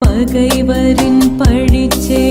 பகைவரின் பழிச்சே